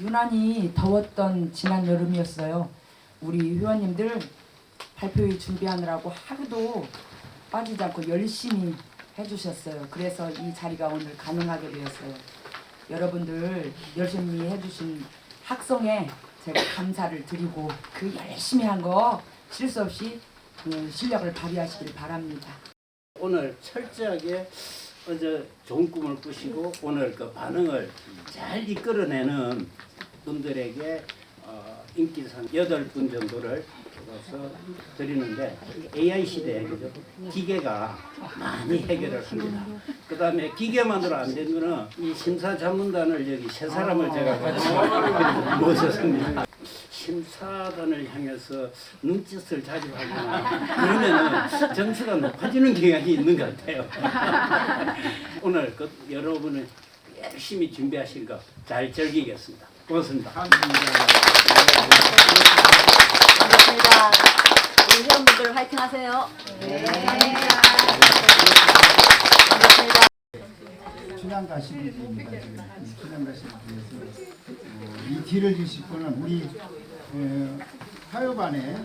유난히 더웠던 지난 여름이었어요. 우리 회원님들 발표회 준비하느라고 하루도 빠지지 않고 열심히 해주셨어요. 그래서 이 자리가 오늘 가능하게 되었어요. 여러분들 열심히 해주신 학성에 제가 감사를 드리고 그 열심히 한 거 실수 없이 그 실력을 발휘하시길 바랍니다. 오늘 철저하게 어제 좋은 꿈을 꾸시고 오늘 그 반응을 잘 이끌어내는 분들에게 어, 인기상 여덟 분 정도를 뽑아서 드리는데 AI 시대에 그죠? 기계가 많이 해결을 합니다. 그 다음에 기계만으로 안 되는 거는 이 심사 전문단을 여기 세 사람을 제가 같이 모셨습니다. 심사단을 향해서 눈짓을 자주 하거나 그러면은 점수가 높아지는 경향이 있는 것 같아요. 오늘 그 여러분은 열심히 준비하신 거 잘 즐기겠습니다. 고맙습니다. 반갑습니다. 우리 회원분들 화이팅 하세요. 반갑습니다. 춘향 가시는 분입니다. 춘향 가시는 분에서 어, 이 뒤를 주실 분은 우리 어, 화요반에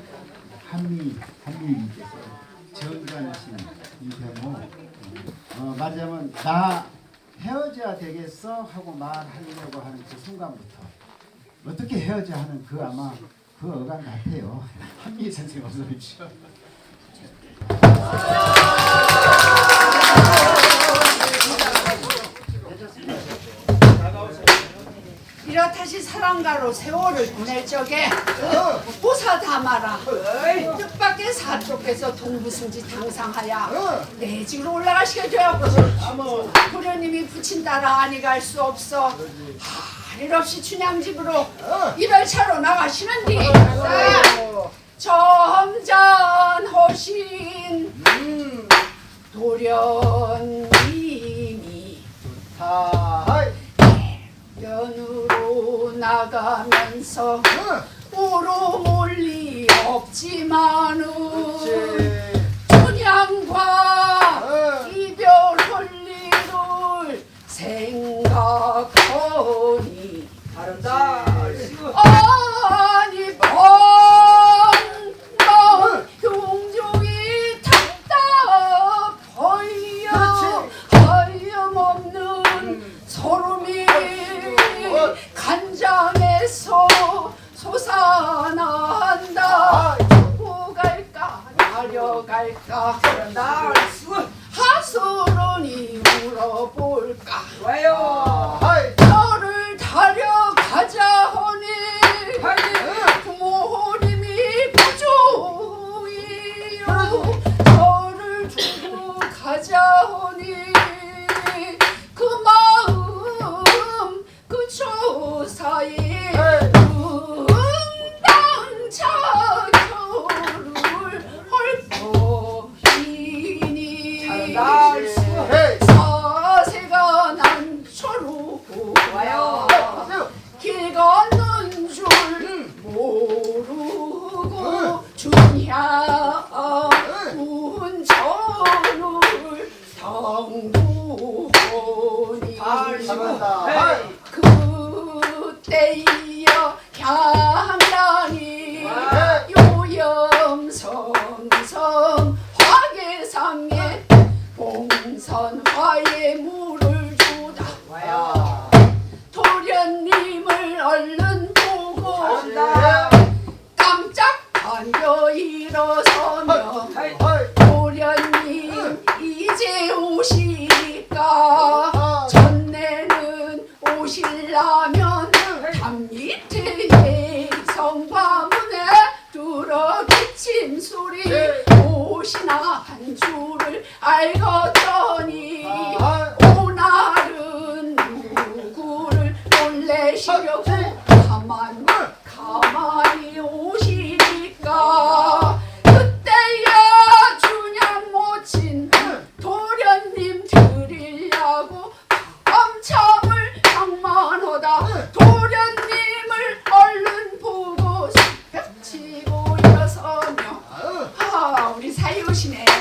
한미 한미님께서 정관하신 이태모 어, 말하자면 나 헤어져야 되겠어 하고 말하려고 하는 그 순간부터 어떻게 헤어져 하는 그 아마 그 어감 같아요. 한미 선생님 어서 오십시오. 사랑가로 세월을 보낼 적에 보사 담아라. 뜻밖의 사쪽에서 동부승지 당상하야 내 집으로 올라가시게 되었고 도련님이 부친 따라 아니 갈 수 없어. 할일 없이 춘향집으로 이별차로 나가시는디? 점잖 허신 도련님이 면으로 나가면서 우로 몰리 없지만은 나려갈까 그런다 하소론이 물어볼까? 왜요 선화에 물을 주다 도련님을 얼른 보고 깜짝 반겨 일어서며 도련님 이제 오실까? 전내는 오실라면 담 밑에 성과문에 뚫어 기침 소리 오시나 한 줄을 알겠 일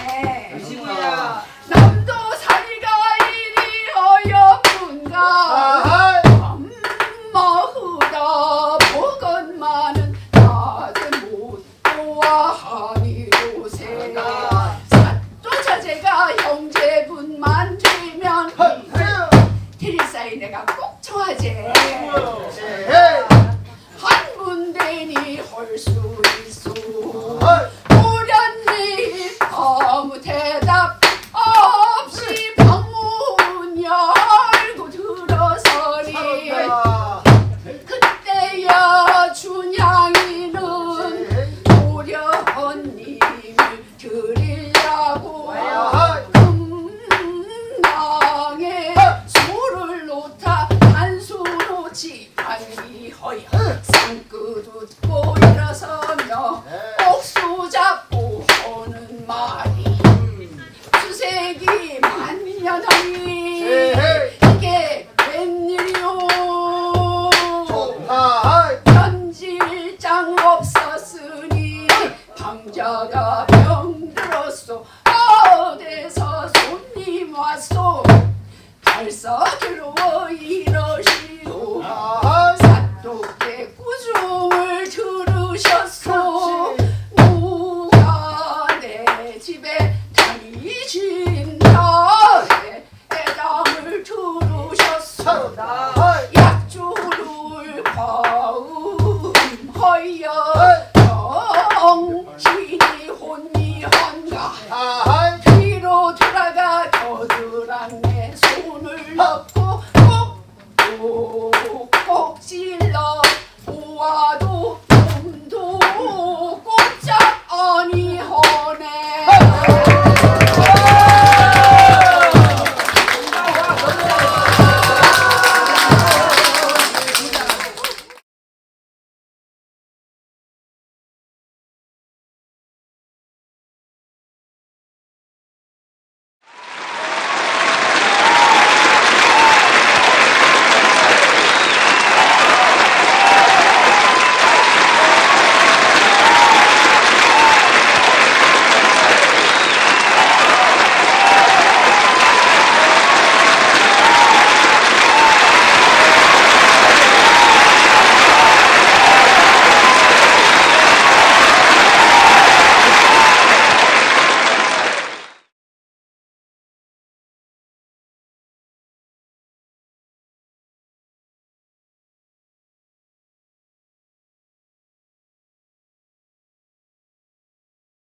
병들었소 어디서 손님 왔소? 발사기로 이러시오. 사또께 구중을 들으셨소 야한 피로 돌아가 저들랑 내 손을 잡고